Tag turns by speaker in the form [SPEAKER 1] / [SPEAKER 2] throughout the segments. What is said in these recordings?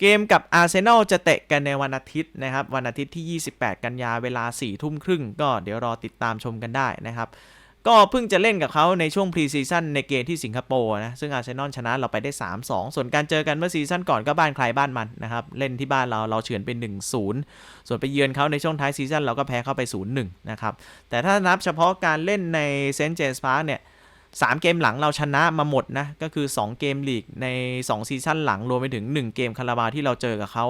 [SPEAKER 1] เกมกับอาร์เซนอลจะเตะกันในวันอาทิตย์นะครับ วันอาทิตย์ที่ 28 กันยาเวลา4ทุ่มครึ่งก็เดี๋ยวรอติดตามชมกันได้นะครับ ก็เพิ่งจะเล่นกับเขาในช่วงพรีซีซั่นในเกมที่สิงคโปร์นะ ซึ่งอาร์เซนอลชนะเราไปได้ 3-2 ส่วนการเจอกันเมื่อซีซั่นก่อนก็บ้านใครบ้านมันนะครับ เล่นที่บ้านเราเราเฉือนเป็น 1-0 ส่วนไปเยือนเขาในช่วงท้ายซีซั่นเราก็แพ้เข้าไป 0-1 นะครับ แต่ถ้านับเฉพาะการเล่นในเซนต์เจมส์พาร์คเนี่ย สามเกมหลังเราชนะมาหมดนะ ก็คือ 2 เกมลีกใน2ซีซั่นหลังรวมไปถึง 1 เกมคาราบาที่เราเจอกับเขา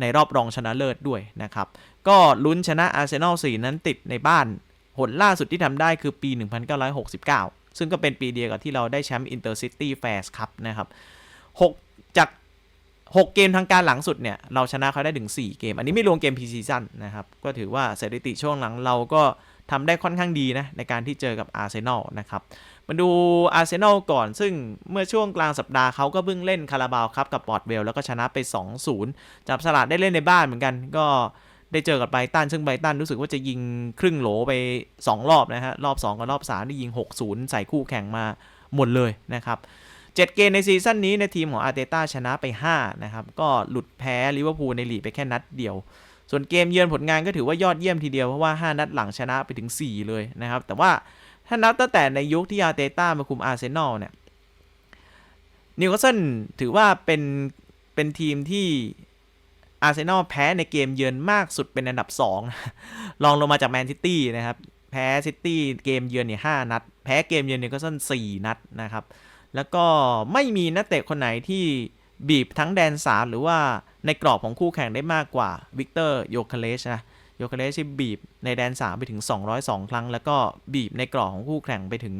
[SPEAKER 1] ในรอบรองชนะเลิศด้วยนะครับ ก็ลุ้นชนะอาร์เซนอล4นั้นติดในบ้าน หนล่าสุดที่ทำได้คือปี 1969 ซึ่งก็เป็นปีเดียวกับที่เราได้แชมป์อินเตอร์ซิตี้แฟร์ครับนะครับ 6 จาก 6 เกมทางการหลังสุดเนี่ย เราชนะเขาได้ถึง 4 เกม อันนี้ไม่รวมเกมพีซีซั่นนะครับ ก็ถือว่าสถิติช่วงหลังเราก็ ทำได้ค่อนข้างดีนะในการที่เจอกับอาร์เซนอลนะครับ มาดูอาร์เซนอลก่อนซึ่งเมื่อช่วงกลางสัปดาห์เขาก็เพิ่งเล่นคาราบาวครับกับปอร์ตเวลแล้วก็ชนะไป 2-0 จับสลัดได้เล่นในบ้านเหมือนกันก็ได้เจอกับไบตันซึ่งไบตันรู้สึกว่าจะยิงครึ่งโหลไป 2 รอบนะฮะรอบ 2 กับรอบ3ได้ยิง 6-0 ใส่คู่แข่งมาหมดเลยนะครับ7 เกมในซีซั่นนี้ในทีมของอาร์เตต้าชนะไป5นะครับก็หลุดแพ้ลิเวอร์พูลในลีกไปแค่นัดเดียว ส่วนเกมเยือนผลงานก็ถือว่ายอดเยี่ยมทีเดียวเพราะว่า 5 นัดหลังชนะไปถึง 4 เลยนะครับ แต่ว่าถ้านับตั้งแต่ในยุคที่อาร์เตต้ามาคุมอาร์เซนอลเนี่ยนิวคาสเซิลถือว่าเป็นเป็นทีมที่อาร์เซนอลแพ้ในเกมเยือนมากสุดเป็นอันดับ2รองลงมาจากแมนซิตี้นะครับ แพ้ซิตี้เกมเยือนเนี่ยห้านัด แพ้เกมเยือนนิวคาสเซิลสี่นัดนะครับ แล้วก็ไม่มีนักเตะคนไหนที่บีบทั้งแดนสามหรือว่า ในกรอบของคู่แข่งได้มากกว่าวิกเตอร์โยคาเลชนะโยคาเลชที่บีบในแดน 3 ไปถึง 202 ครั้ง แล้วก็บีบในกรอบของคู่แข่งไปถึง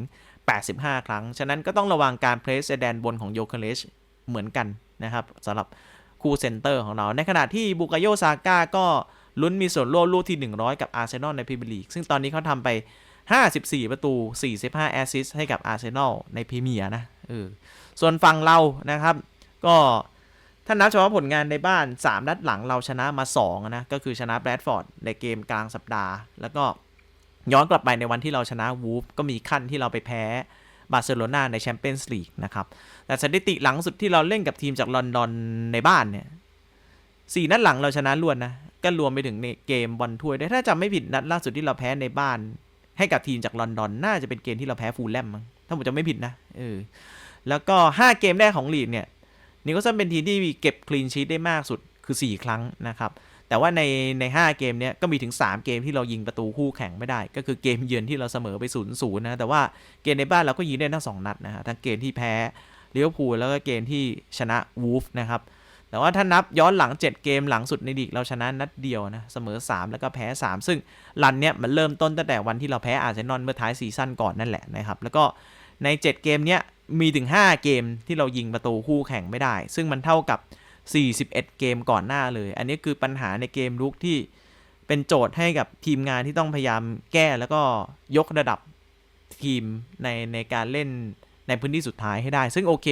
[SPEAKER 1] 85 ครั้ง ฉะนั้นก็ต้องระวังการเพรสในแดนบนของโยคาเลชเหมือนกันนะครับสำหรับคู่เซนเตอร์ของเรา ในขณะที่บุกโยซาก้าก็ลุ้นมีส่วนร่วมลูกที่ 100 กับอาร์เซนอลในพรีเมียร์ลีกซึ่งตอนนี้เขาทำไป 54 ประตู 45 แอสซิสต์ให้กับอาร์เซนอลในพรีเมียร์นะเออส่วนฝั่งเรานะครับ ก็ ถ้านับเฉพาะผลงานในบ้าน 3 นัดหลังเราชนะมา 2 นะ ก็คือชนะแบรดฟอร์ดในเกมกลางสัปดาห์ แล้วก็ย้อนกลับไปในวันที่เราชนะวูฟก็มีขั้นที่เราไปแพ้บาร์เซโลนาในแชมเปี้ยนส์ลีกนะครับ แต่สถิติหลังสุดที่เราเล่นกับทีมจากลอนดอนในบ้านเนี่ยสี่นัดหลังเราชนะล้วนนะ ก็รวมไปถึงในเกมบอลถ้วยด้วยถ้าจำไม่ผิดนัดล่าสุดที่เราแพ้ในบ้าน ให้กับทีมจากลอนดอนน่าจะเป็นเกมที่เราแพ้ฟูลแลมมั้งถ้าผมจะไม่ผิดนะเออแล้วก็ 5 เกมแรกของลีกเนี่ย นิโคลสันเป็นทีมที่เก็บคลีนชีตได้มากสุดคือ 4 ครั้งนะครับ แต่ว่าในใน 5 เกมนี้ก็มีถึง 3 เกมที่เรายิงประตูคู่แข่งไม่ได้ ก็คือเกมเยือนที่เราเสมอไป0ูนย์นะ แต่ว่าเกมในบ้านเราก็ยิงได้ทั้ง 2 นัดนะฮะทั้งเกมที่แพ้เลิเวพูลแล้วก็เกมที่ชนะวูฟนะครับ แต่ว่าถ้านับย้อนหลัง 7 เกมหลังสุดในลีกเราชนะนัดเดียวนะ เสมอ 3 แล้วก็แพ้ 3 ซึ่งรันเนี้ยมันเริ่มต้นตั้งแต่วันที่เราแพ้อาร์เซนอลเมื่อท้ายซีซั่นก่อนนั่นแหละนะครับ แล้วก็ใน 7 เกมเนี้ย มีถึง 5 เกมที่เรายิงประตูคู่แข่งไม่ได้ ซึ่งมันเท่ากับ 41 เกมก่อนหน้าเลย อันนี้คือปัญหาในเกมลุกที่เป็นโจทย์ให้กับทีมงานที่ต้องพยายามแก้แล้วก็ยกระดับทีมในในการเล่นในพื้นที่สุดท้ายให้ได้ ซึ่งโอเค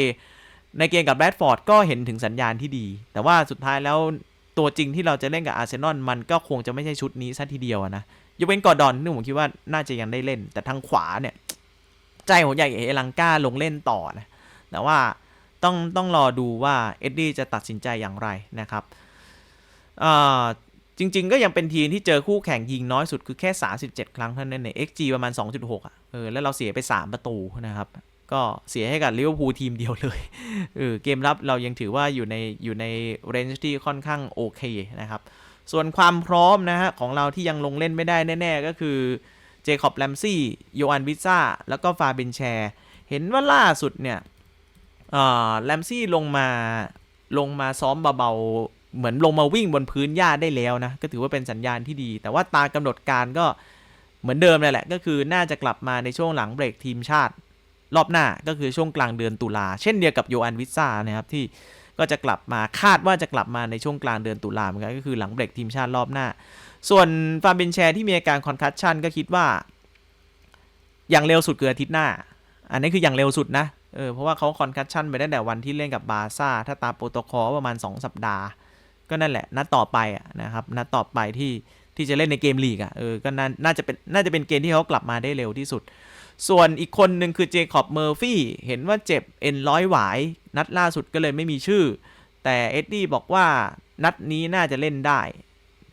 [SPEAKER 1] ในเกมกับแบดฟอร์ดก็เห็นถึงสัญญาณที่ดี แต่ว่าสุดท้ายแล้วตัวจริงที่เราจะเล่นกับอาร์เซนอลมันก็คงจะไม่ใช่ชุดนี้ซะทีเดียวนะยกเว้นกอร์ดอนที่ผมคิดว่าน่าจะยังได้เล่น แต่ทางขวาเนี่ย ใจผมอยากเห็นเอลังกาลงเล่นต่อนะแต่ว่าต้องต้องรอดูว่าเอ็ดดี้จะตัดสินใจอย่างไรนะครับจริง ๆ ก็ยังเป็นทีมที่เจอคู่แข่งยิงน้อยสุดคือแค่ 37 ครั้งเท่านั้นเอง XG ประมาณ 2.6 อะเออแล้วเราเสียไป 3 ประตูนะครับ ก็เสียให้กับลิเวอร์พูลทีมเดียวเลยเออเกมรับเรายังถือว่าอยู่ในอยู่ในเรนจ์ที่ค่อนข้างโอเคนะครับ ส่วนความพร้อมนะฮะของเราที่ยังลงเล่นไม่ได้แน่ ๆ ก็คือ เจคอบแลมซี่โยอันวิซ่าแล้วก็ฟาเบนแชร์เห็นว่าล่าสุดเนี่ยแลมซี่ลงมาลงมาซ้อมเบาๆ เหมือนลงมาวิ่งบนพื้นหญ้าได้แล้วนะ ก็ถือว่าเป็นสัญญาณที่ดี แต่ว่าตามกำหนดการก็เหมือนเดิมเลยแหละ ก็คือน่าจะกลับมาในช่วงหลังเบรกทีมชาติ รอบหน้าก็คือช่วงกลางเดือนตุลา เช่นเดียวกับโยอันวิซ่านะครับที่ก็จะกลับมาคาดว่าจะกลับมาในช่วงกลางเดือนตุลาเหมือนกันก็คือหลังเบรกทีมชาติรอบหน้า ส่วนฟาร์มเบนแชร์ที่มีอาการคอนคัชชันก็คิดว่า อย่างเร็วสุดคืออาทิตย์หน้า อันนี้คืออย่างเร็วสุดนะเออเพราะว่าเขาคอนคัชชันไปตั้งแต่วันที่เล่นกับบาซ่าถ้าตามโปรโตคอลประมาณ 2 สัปดาห์ ก็นั่นแหละนัดต่อไปอะนะครับนัดต่อไปที่ที่จะเล่นในเกมลีกอะเออก็น่าน่าจะเป็นน่าจะเป็นเกมที่เขากลับมาได้เร็วที่สุด ส่วนอีกคนหนึ่งคือเจคอบเมอร์ฟี่เห็นว่าเจ็บเอ็นร้อยหวาย นัดล่าสุดก็เลยไม่มีชื่อ แต่เอ็ดดี้บอกว่านัดนี้น่าจะเล่นได้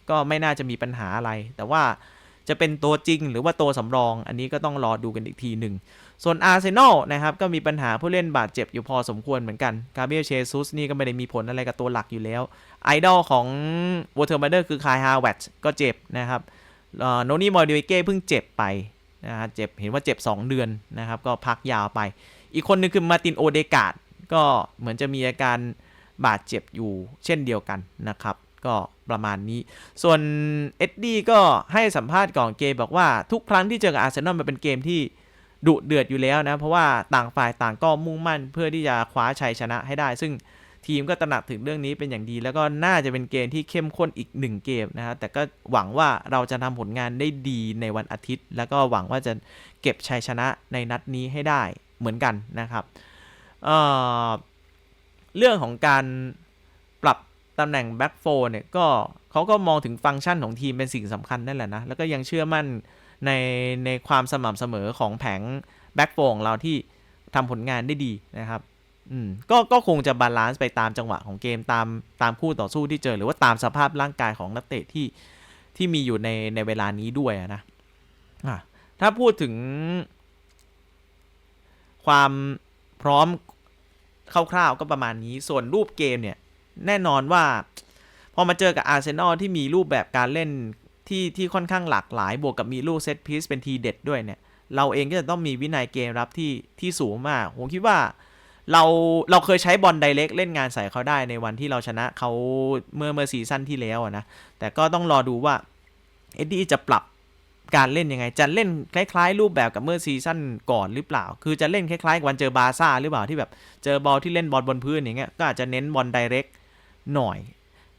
[SPEAKER 1] ก็ไม่น่าจะมีปัญหาอะไร แต่ว่าจะเป็นตัวจริงหรือว่าตัวสำรอง อันนี้ก็ต้องรอดูกันอีกทีหนึ่ง ส่วนอาร์เซนอลนะครับ ก็มีปัญหาผู้เล่นบาดเจ็บอยู่พอสมควรเหมือนกัน กาเบรียลเชซุสนี่ก็ไม่ได้มีผลอะไรกับตัวหลักอยู่แล้ว ไอดอลของวอเทอร์มาเดอร์คือคายฮาวเวตก็เจ็บนะครับโนนี่มอร์ดิเก้เพิ่งเจ็บไปนะฮะเจ็บเห็นว่าเจ็บ 2 เดือนนะครับ ก็พักยาวไป อีกคนนึงคือมาตินโอเดกาดก็เหมือนจะมีอาการบาดเจ็บอยู่เช่นเดียวกันนะครับ ก็ประมาณนี้ ส่วนเอ็ดดี้ก็ให้สัมภาษณ์ก่อนเกมบอกว่าทุกครั้งที่เจอกับอาร์เซนอลมันเป็นเกมที่ดุเดือดอยู่แล้วนะ เพราะว่าต่างฝ่ายต่างก็มุ่งมั่นเพื่อที่จะคว้าชัยชนะให้ได้ ซึ่งทีมก็ตระหนักถึงเรื่องนี้เป็นอย่างดี แล้วก็น่าจะเป็นเกมที่เข้มข้นอีกหนึ่งเกมนะฮะแต่ก็หวังว่าเราจะทำผลงานได้ดีในวันอาทิตย์ แล้วก็หวังว่าจะเก็บชัยชนะในนัดนี้ให้ได้เหมือนกันนะครับเเรื่องของการ ตำแหน่งแบ็กโฟเนี่ยก็เขาก็มองถึงฟังก์ชันของทีมเป็นสิ่งสำคัญนั่นแหละนะ แล้วก็ยังเชื่อมั่นในในความสม่ำเสมอของแผงแบ็กโฟของเราที่ทำผลงานได้ดีนะครับอืมก็ก็คงจะบาลานซ์ไปตามจังหวะของเกมตามตามคู่ต่อสู้ที่เจอ หรือว่าตามสภาพร่างกายของนักเตะที่ที่มีอยู่ในในเวลานี้ด้วยนะอะถ้าพูดถึง ความพร้อมคร่าวๆก็ประมาณนี้ส่วนรูปเกมเนี่ย แน่นอนว่า พอมาเจอกับอาร์เซนอลที่มีรูปแบบการเล่นที่ที่ค่อนข้างหลากหลายบวกกับมีลูกเซตพีซเป็นทีเด็ดด้วยเนี่ย เราเองก็จะต้องมีวินัยเกมรับที่ที่สูงมาก ผมคิดว่าเราเราเคยใช้บอลไดเรกเล่นงานใส่เขาได้ในวันที่เราชนะเขาเมื่อเมื่อซีซั่นที่แล้วนะ แต่ก็ต้องรอดูว่าเอ็ดดี้จะปรับการเล่นยังไง จะเล่นคล้ายๆ รูปแบบกับเมื่อซีซั่นก่อนหรือเปล่า คือจะเล่นคล้ายๆกับวันเจอบาซ่าหรือเปล่าที่แบบเจอบอลที่เล่นบอลบนพื้นอย่างเงี้ยก็อาจจะเน้นบอลไดเรก หน่อย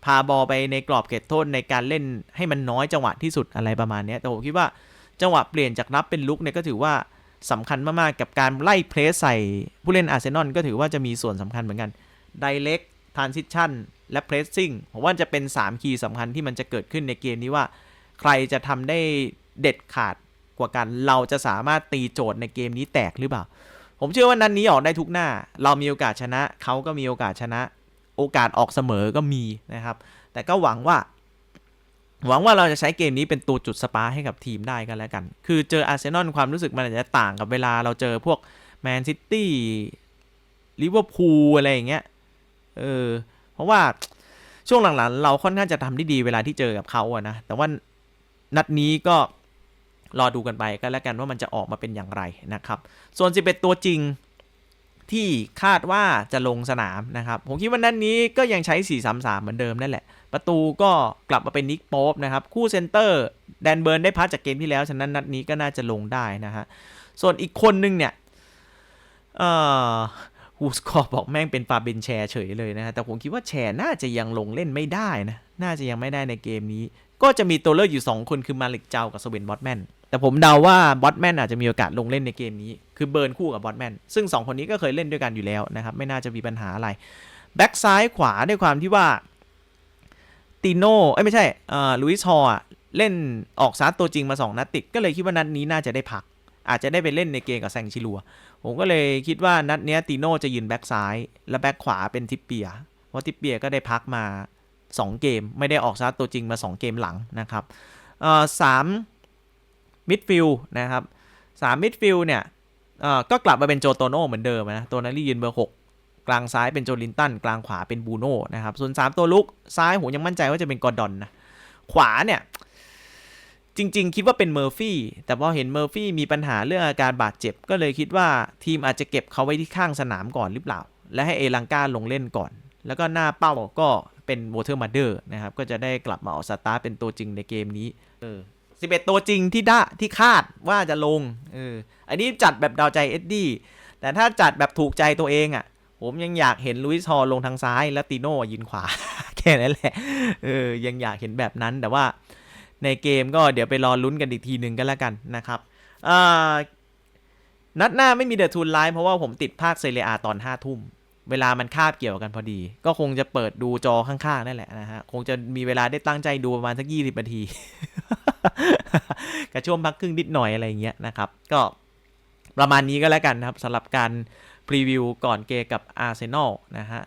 [SPEAKER 1] พาบอลไปในกรอบเขตโทษในการเล่นให้มันน้อยจังหวะที่สุดอะไรประมาณนี้แต่ผมคิดว่าจังหวะเปลี่ยนจากรับเป็นลุกเนี่ยก็ถือว่าสำคัญมากๆกับการไล่เพรสใส่ผู้เล่นอาร์เซนอลก็ถือว่าจะมีส่วนสำคัญเหมือนกันไดเ e กทรานซิชันและเพรสซิ่งผมว่าจะเป็น 3 คีย์สำคัญที่มันจะเกิดขึ้นในเกมนี้ว่า ใครจะทำได้เด็ดขาดกว่ากัน เราจะสามารถตีโจทย์ในเกมนี้แตกหรือเปล่า ผมเชื่อว่านันนี้ออกได้ทุกหน้า เรามีโอกาสชนะ เขาก็มีโอกาสชนะ โอกาสออกเสมอก็มีนะครับ แต่ก็หวังว่า หวังว่าเราจะใช้เกมนี้เป็นตัวจุดสปาให้กับทีมได้กันแล้วกัน คือเจออาร์เซนอลความรู้สึกมันอาจจะต่างกับเวลาเราเจอพวกแมนซิตี้ลิเวอร์พูลอะไรอย่างเงี้ย เออ เพราะว่าช่วงหลังๆ เราค่อนข้างจะทำได้ดีเวลาที่เจอกับเขาอะนะ แต่ว่านัดนี้ก็รอดูกันไปก็แล้วกันว่ามันจะออกมาเป็นอย่างไรนะครับ ส่วน 11 ตัวจริง ที่คาดว่าจะลงสนามนะครับ ผมคิดว่านัดนนี้ก็ยังใช้ 4-3-3 เหมือนเดิมนั่นแหละ ประตูก็กลับมาเป็นนิกโป๊ปนะครับ คู่เซนเตอร์แดนเบิร์นได้พักจากเกมที่แล้ว ฉะนั้นนัดนี้ก็น่าจะลงได้นะฮะ ส่วนอีกคนนึงเนี่ยเอ่อฮูสกอร์บอกแม่งเป็นฟาเบนแชร์เฉยเลยนะฮะ แต่ผมคิดว่าแชร์น่าจะยังลงเล่นไม่ได้นะ น่าจะยังไม่ได้ในเกมนี้ ก็จะมีตัวเลือกอยู่ 2 คนคือมาลิกเจ้ากับสเวนบอตแมน แต่ผมเดาว่าบอตแมนอาจจะมีโอกาสลงเล่นในเกมนี้ คือเบิร์นคู่กับบอตแมนซึ่ง 2 คนนี้ก็เคยเล่นด้วยกันอยู่แล้วนะครับ ไม่น่าจะมีปัญหาอะไร แบ็กซ้ายขวาด้วยความที่ว่าติโน่เอ้ยไม่ใช่ลุยส์ฮอเล่นออกซาร์ตัวจริงมา 2 นัดติด ก็เลยคิดว่านัดนี้น่าจะได้พัก อาจจะได้ไปเล่นในเกมกับแซงชิลัว ผมก็เลยคิดว่านัดเนี้ยติโน่จะยืนแบ็กซ้าย และแบ็กขวาเป็นทิปเปียเพราะทิปเปียก็ได้พักมา 2 เกม ไม่ได้ออกซาร์ตัวจริงมา 2 เกมหลังนะครับสามมิดฟิลนะครับสามมิดฟิลเนี่ย อ่อก็กลับมาเป็นโจโตโน่เหมือนเดิมนะตัวนั้นรียืนเบอร์6กลางซ้ายเป็นโจลินตัน กลางขวาเป็นบูโน่นะครับ ส่วน 3 ตัวลุก ซ้ายผมยังมั่นใจว่าจะเป็นกอร์ดอนนะ ขวาเนี่ย จริง ๆ คิดว่าเป็นเมอร์ฟี่ แต่พอเห็นเมอร์ฟี่มีปัญหาเรื่องอาการบาดเจ็บ ก็เลยคิดว่าทีมอาจจะเก็บเขาไว้ที่ข้างสนามก่อนหรือเปล่า และให้เอลังกาลงเล่นก่อน แล้วก็หน้าเป้าก็เป็นวอเทอร์มาเดอร์นะครับ ก็จะได้กลับมาออกสตาร์เป็นตัวจริงในเกมนี้ เออ 11ตัวจริงที่ได้ที่คาดว่าจะลงเอออันนี้จัดแบบดาวใจเอ็ดดี้แต่ถ้าจัดแบบถูกใจตัวเองอะ่ะ ผมยังอยากเห็นลุยส์ฮอลลงทางซ้ายแล้วติโน่ยืนขวา แค่นั้นแหละเออยังอยากเห็นแบบนั้นแต่ว่าในเกมก็เดี๋ยวไปรอลุ้นกันอีกทีหนึ่งก็แล้วกันนะครับอ่านัดหน้าไม่มีเดอะทูนไลฟ์เพราะว่าผมติดภาคเซเรียอาตอน5ทุ่ม เวลามันคาบเกี่ยวกันพอดี ก็คงจะเปิดดูจอข้างๆนั่นแหละนะฮะ คงจะมีเวลาได้ตั้งใจดูประมาณสัก20นาที กระช่วงพักครึ่งนิดหน่อยอะไรอย่างเงี้ยนะครับ ก็ประมาณนี้ก็แล้วกันนะครับสำหรับการพรีวิวก่อนเกมกับอาร์เซนอลนะฮะ